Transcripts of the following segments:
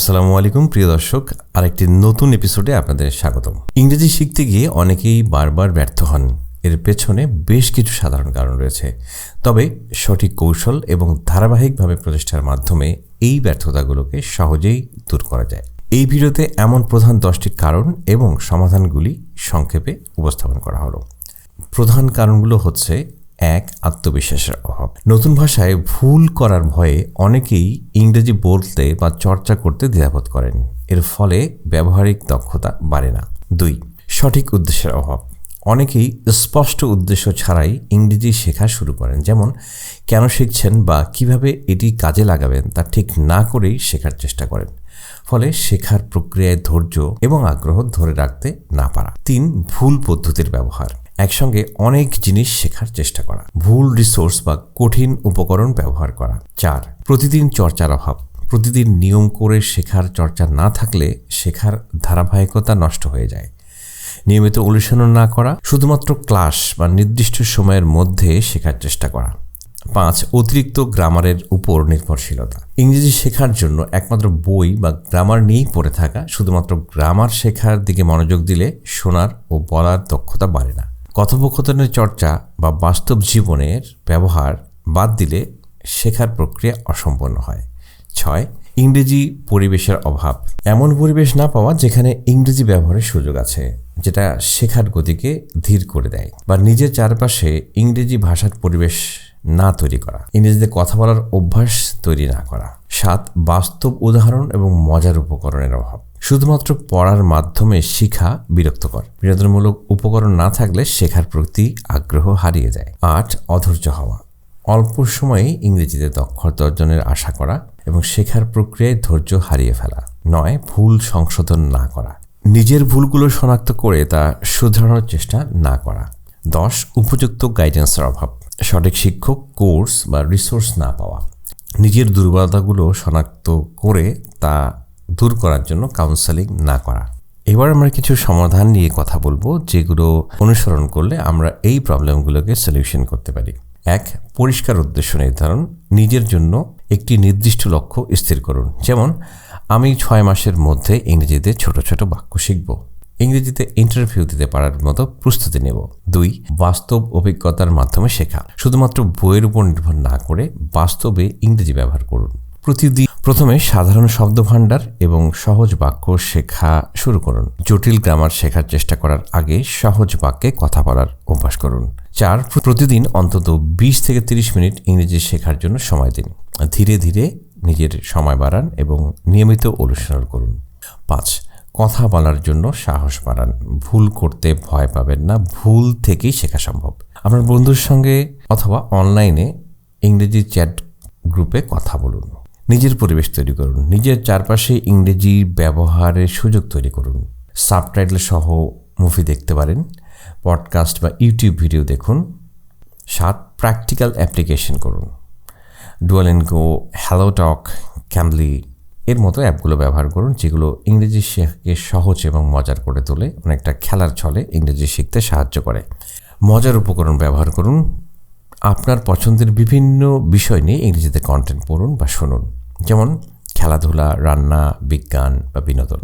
আসসালামু আলাইকুম, প্রিয় দর্শক। আরেকটি নতুন এপিসোডে আপনাদের স্বাগতম। ইংরেজি শিখতে গিয়ে অনেকেই বারবার ব্যর্থ হন। এর পেছনে বেশ কিছু সাধারণ কারণ রয়েছে। তবে সঠিক কৌশল এবং ধারাবাহিকভাবে প্রচেষ্টার মাধ্যমে এই ব্যর্থতাগুলোকে সহজেই দূর করা যায়। এই ভিডিওতে এমন প্রধান দশটি কারণ এবং সমাধানগুলি সংক্ষেপে উপস্থাপন করা হলো। প্রধান কারণগুলো হচ্ছে এক আত্মবিশ্বাসের অভাব। নতুন ভাষায় ভুল করার ভয়ে অনেকেই ইংরেজি বলতে বা চর্চা করতে দ্বিধাবোধ করেন। এর ফলে ব্যবহারিক দক্ষতা বাড়ে না। দুই, সঠিক উদ্দেশ্যের অভাব। অনেকেই স্পষ্ট উদ্দেশ্য ছাড়াই ইংরেজি শেখা শুরু করেন। যেমন, কেন শিখছেন বা কীভাবে এটি কাজে লাগাবেন তা ঠিক না করেই শেখার চেষ্টা করেন। ফলে শেখার প্রক্রিয়ায় ধৈর্য এবং আগ্রহ ধরে রাখতে না পারা। তিন, ভুল পদ্ধতির ব্যবহার। একসঙ্গে অনেক জিনিস শেখার চেষ্টা করা, ভুল রিসোর্স বা কঠিন উপকরণ ব্যবহার করা। চার, প্রতিদিন চর্চার অভাব। প্রতিদিন নিয়ম করে শেখার চর্চা না থাকলে শেখার ধারাবাহিকতা নষ্ট হয়ে যায়। নিয়মিত অনুশীলন না করা, শুধুমাত্র ক্লাস বা নির্দিষ্ট সময়ের মধ্যে শেখার চেষ্টা করা। পাঁচ, অতিরিক্ত গ্রামারের উপর নির্ভরশীলতা। ইংরেজি শেখার জন্য একমাত্র বই বা গ্রামার নিয়েই পড়ে থাকা, শুধুমাত্র গ্রামার শেখার দিকে মনোযোগ দিলে শোনার ও বলার দক্ষতা বাড়ে না। কথোপকথনের চর্চা বা বাস্তব জীবনের ব্যবহার বাদ দিলে শেখার প্রক্রিয়া অসম্পন্ন হয়। ছয়, ইংরেজি পরিবেশের অভাব। এমন পরিবেশ না পাওয়া যেখানে ইংরেজি ব্যবহারের সুযোগ আছে, যেটা শেখার গতিকে ধীর করে দেয় বা নিজের চারপাশে ইংরেজি ভাষার পরিবেশ না তৈরি করা। ইংরেজিতে কথা বলার অভ্যাস তৈরি না করা। সাত, বাস্তব উদাহরণ এবং মজার উপকরণের অভাব। শুধুমাত্র পড়ার মাধ্যমে শিখা বিরক্তকর। বিনোদনমূলক উপকরণ না থাকলে শেখার প্রতি আগ্রহ হারিয়ে যায়। আট, অধৈর্য হওয়া। অল্প সময়ে ইংরেজিতে দক্ষতা অর্জনের আশা করা এবং শেখার প্রক্রিয়ায় ধৈর্য হারিয়ে ফেলা। নয়, ভুল সংশোধন না করা। নিজের ভুলগুলো শনাক্ত করে তা শুধরানোর চেষ্টা না করা। দশ, উপযুক্ত গাইডেন্সের অভাব। সঠিক শিক্ষক, কোর্স বা রিসোর্স না পাওয়া। নিজের দুর্বলতাগুলো শনাক্ত করে তা দূর করার জন্য কাউন্সেলিং না করা। এবার আমরা কিছু সমাধান নিয়ে কথা বলব যেগুলো অনুসরণ করলে আমরা এই প্রবলেমগুলোকে সলিউশন করতে পারি। এক, পরিষ্কার উদ্দেশ্য নির্ধারণ। নিজের জন্য একটি নির্দিষ্ট লক্ষ্য স্থির করুন। যেমন, আমি ছয় মাসের মধ্যে ইংরেজিতে ছোট ছোট বাক্য শিখব। ইংরেজিতে ইন্টারভিউ দিতে পারার মতো প্রস্তুতি নেব। দুই, বাস্তব অভিজ্ঞতার মাধ্যমে শেখা। শুধুমাত্র বইয়ের উপর নির্ভর না করে বাস্তবে ইংরেজি ব্যবহার করুন। প্রতিদিন প্রথমে সাধারণ শব্দভাণ্ডার এবং সহজ বাক্য শেখা শুরু করুন। জটিল গ্রামার শেখার চেষ্টা করার আগে সহজ বাক্যে কথা বলার অভ্যাস করুন। চার, প্রতিদিন অন্তত বিশ থেকে তিরিশ মিনিট ইংরেজি শেখার জন্য সময় দিন। ধীরে ধীরে নিজের সময় বাড়ান এবং নিয়মিত অনুসরণ করুন। পাঁচ কথা বলার জন্য সাহস বাড়ান। ভুল করতে ভয় পাবেন না। ভুল থেকেই শেখা সম্ভব। আপনার বন্ধুর সঙ্গে অথবা অনলাইনে ইংরেজি চ্যাট গ্রুপে কথা বলুন। নিজের পরিবেশ তৈরি করুন। নিজের চারপাশে ইংরেজি ব্যবহারের সুযোগ তৈরি করুন। সাবটাইটেল সহ মুভি দেখতে পারেন। পডকাস্ট বা ইউটিউব ভিডিও দেখুন। সাত প্র্যাকটিক্যাল অ্যাপ্লিকেশন করুন। ডুয়ালেনগো হ্যালো টক ক্যামলি এর মতো অ্যাপগুলো ব্যবহার করুন, যেগুলো ইংরেজি শেখাকে সহজ এবং মজার করে তোলে, অনেকটা খেলার ছলে ইংরেজি শিখতে সাহায্য করে। মজার উপকরণ ব্যবহার করুন। আপনার পছন্দের বিভিন্ন বিষয় নিয়ে ইংরেজিতে কন্টেন্ট পড়ুন বা শুনুন। যেমন খেলাধুলা, রান্না, বিজ্ঞান বা বিনোদন।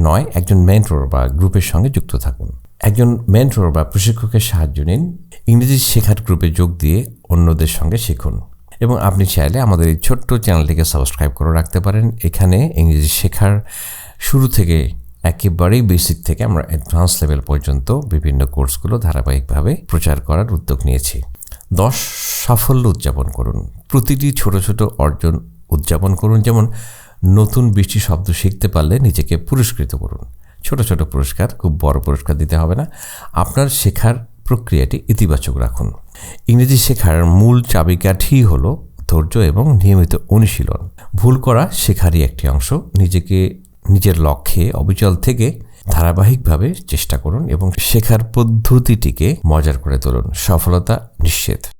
নয়, একজন মেন্টর বা গ্রুপের সঙ্গে যুক্ত থাকুন। একজন মেন্টর বা প্রশিক্ষকের সাহায্য নিন। ইংরেজি শেখার গ্রুপে যোগ দিয়ে অন্যদের সঙ্গে শিখুন। এবং আপনি চাইলে আমাদের এই ছোট্ট চ্যানেলটিকে সাবস্ক্রাইব করে রাখতে পারেন। এখানে ইংরেজি শেখার শুরু থেকে একেবারেই বেসিক থেকে আমরা অ্যাডভান্স লেভেল পর্যন্ত বিভিন্ন কোর্সগুলো ধারাবাহিকভাবে প্রচার করার উদ্যোগ নিয়েছি। দশ সাফল্য উদযাপন করুন। প্রতিটি ছোট ছোট অর্জন উদযাপন করুন। যেমন নতুন বৃষ্টি শব্দ শিখতে পারলে নিজেকে পুরস্কৃত করুন। ছোট ছোট পুরস্কার, খুব বড় পুরস্কার দিতে হবে না। আপনার শেখার প্রক্রিয়াটি ইতিবাচক রাখুন। ইংরেজি শেখার মূল চাবিকাঠি হল ধৈর্য এবং নিয়মিত অনুশীলন। ভুল করা শেখারই একটি অংশ। নিজেকে, নিজের লক্ষ্যে, অবিচল থেকে ধারাবাহিকভাবে চেষ্টা করুন এবং শেখার পদ্ধতিটিকে মজার করে তুলুন। সফলতা নিশ্চিত।